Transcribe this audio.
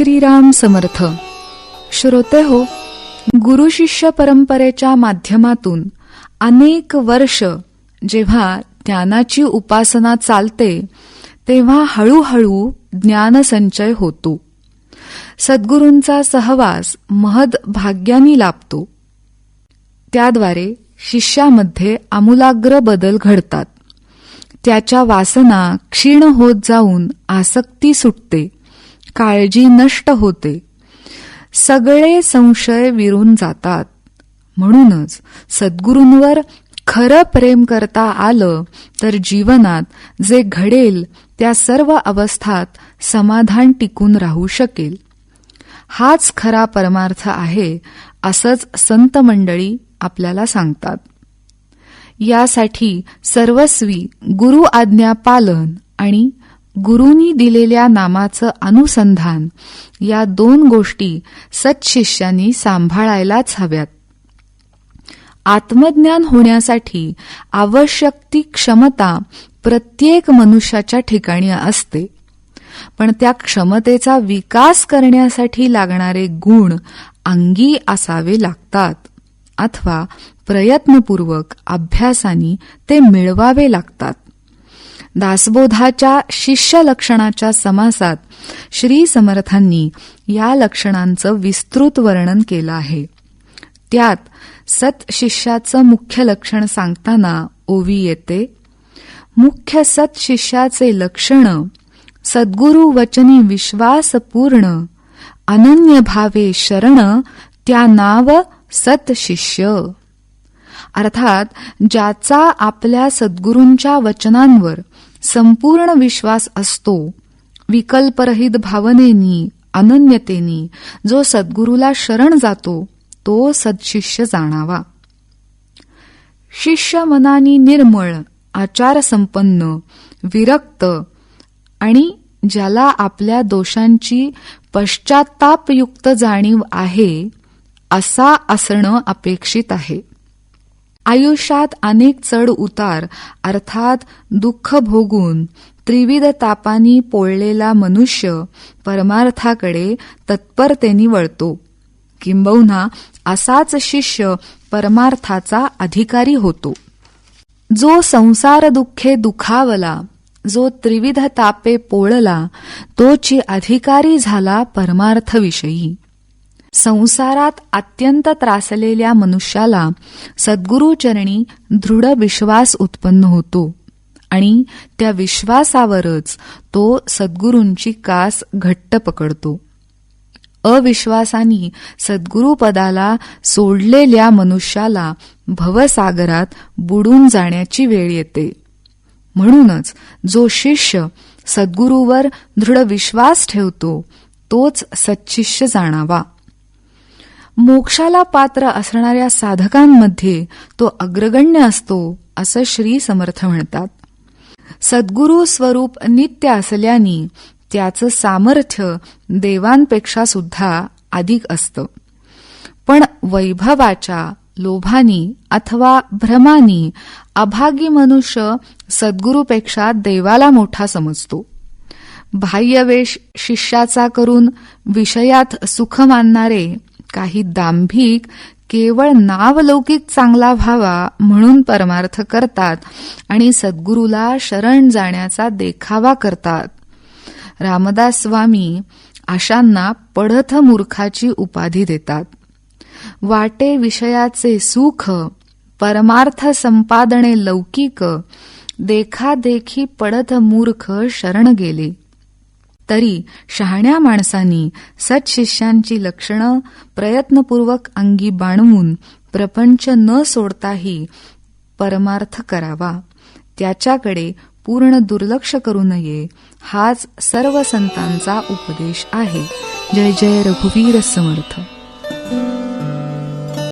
श्रीराम समर्थ. श्रोते हो गुरु शिष्य परंपरेच्या माध्यमातून अनेक वर्ष जेव्हा ज्ञानाची उपासना चालते तेव्हा हळूहळू ज्ञानसंचय होतो. सद्गुरूंचा सहवास महद भाग्यानी लाभतो. त्याद्वारे शिष्यामध्ये आमूलाग्र बदल घडतात. त्याच्या वासना क्षीण होत जाऊन आसक्ती सुटते. काळजी नष्ट होते. सगळे संशय विरून जातात. म्हणूनच सद्गुरूंवर खरं प्रेम करता आलं तर जीवनात जे घडेल त्या सर्व अवस्थात समाधान टिकून राहू शकेल. हाच खरा परमार्थ आहे असंच संत मंडळी आपल्याला सांगतात. यासाठी सर्वस्वी गुरु आज्ञा पालन आणि गुरुनी दिलेल्या नामाचं अनुसंधान. या दोन गोष्टी सत्शिष्यांनी सांभाळायलाच हव्यात. आत्मज्ञान होण्यासाठी आवश्यक ती क्षमता प्रत्येक मनुष्याच्या ठिकाणी असते. पण त्या क्षमतेचा विकास करण्यासाठी लागणारे गुण अंगी असावे लागतात अथवा प्रयत्नपूर्वक अभ्यासाने ते मिळवावे लागतात. दासबोधाच्या शिष्य लक्षणाच्या समासात श्री समर्थांनी या लक्षणांचं विस्तृत वर्णन केलं आहे. त्यात सत शिष्याचं मुख्य लक्षण सांगताना ओवी येते मुख्य सत शिष्याचे लक्षण सद्गुरु वचनी विश्वासपूर्ण अनन्य भावे शरण त्या नाव सत शिष्य. अर्थात ज्याचा आपल्या सद्गुरूंच्या वचनांवर संपूर्ण विश्वास असतो. विकल्परहित भावनेनी अनन्यतेनी जो सद्गुरूला शरण जातो तो सदशिष्य जाणावा. शिष्य मनानी निर्मळ आचारसंपन्न विरक्त आणि ज्याला आपल्या दोषांची पश्चातापयुक्त जाणीव आहे असा असणं अपेक्षित आहे. आयुष्यात अनेक चढ उतार अर्थात दुःख भोगून त्रिविध तापानी पोळलेला मनुष्य परमार्थाकडे तत्परतेने वळतो. किंबहुना असाच शिष्य परमार्थाचा अधिकारी होतो. जो संसार दुःखे दुखावला जो त्रिविध तापे पोळला तोची अधिकारी झाला परमार्थविषयी. संसारात अत्यंत त्रासलेल्या मनुष्याला सद्गुरूचरणी दृढ विश्वास उत्पन्न होतो आणि त्या विश्वासावरच तो सद्गुरूंची कास घट्ट पकडतो. अविश्वासानी सद्गुरुपदाला सोडलेल्या मनुष्याला भवसागरात बुडून जाण्याची वेळ येते. म्हणूनच जो शिष्य सद्गुरूवर दृढ विश्वास ठेवतो तोच सच्शिष्य जाणावा. मोक्षाला पात्र असणाऱ्या साधकांमध्ये तो अग्रगण्य असतो असं श्री समर्थ म्हणतात. सद्गुरु स्वरूप नित्य असल्याने त्याचं सामर्थ्य देवांपेक्षा सुद्धा अधिक असतं. पण वैभवाच्या लोभानी अथवा भ्रमानी अभागी मनुष्य सद्गुरूपेक्षा देवाला मोठा समजतो. बाह्यवेश शिष्याचा करून विषयात सुख मानणारे काही दांभिक केवळ नावलौकिक चांगला व्हावा म्हणून परमार्थ करतात आणि सद्गुरूला शरण जाण्याचा देखावा करतात. रामदास स्वामी अशांना पडथ मूर्खाची उपाधी देतात. वाटे विषयाचे सुख परमार्थ संपादने लौकिक देखादेखी पडथ मूर्ख शरण गेले. तरी शहाण्या माणसांनी सत्शिष्यांची लक्षणं प्रयत्नपूर्वक अंगी बाणवून प्रपंच न सोडताही परमार्थ करावा. त्याच्याकडे पूर्ण दुर्लक्ष करू नये हाच सर्व संतांचा उपदेश आहे. जय जय रघुवीर समर्थ.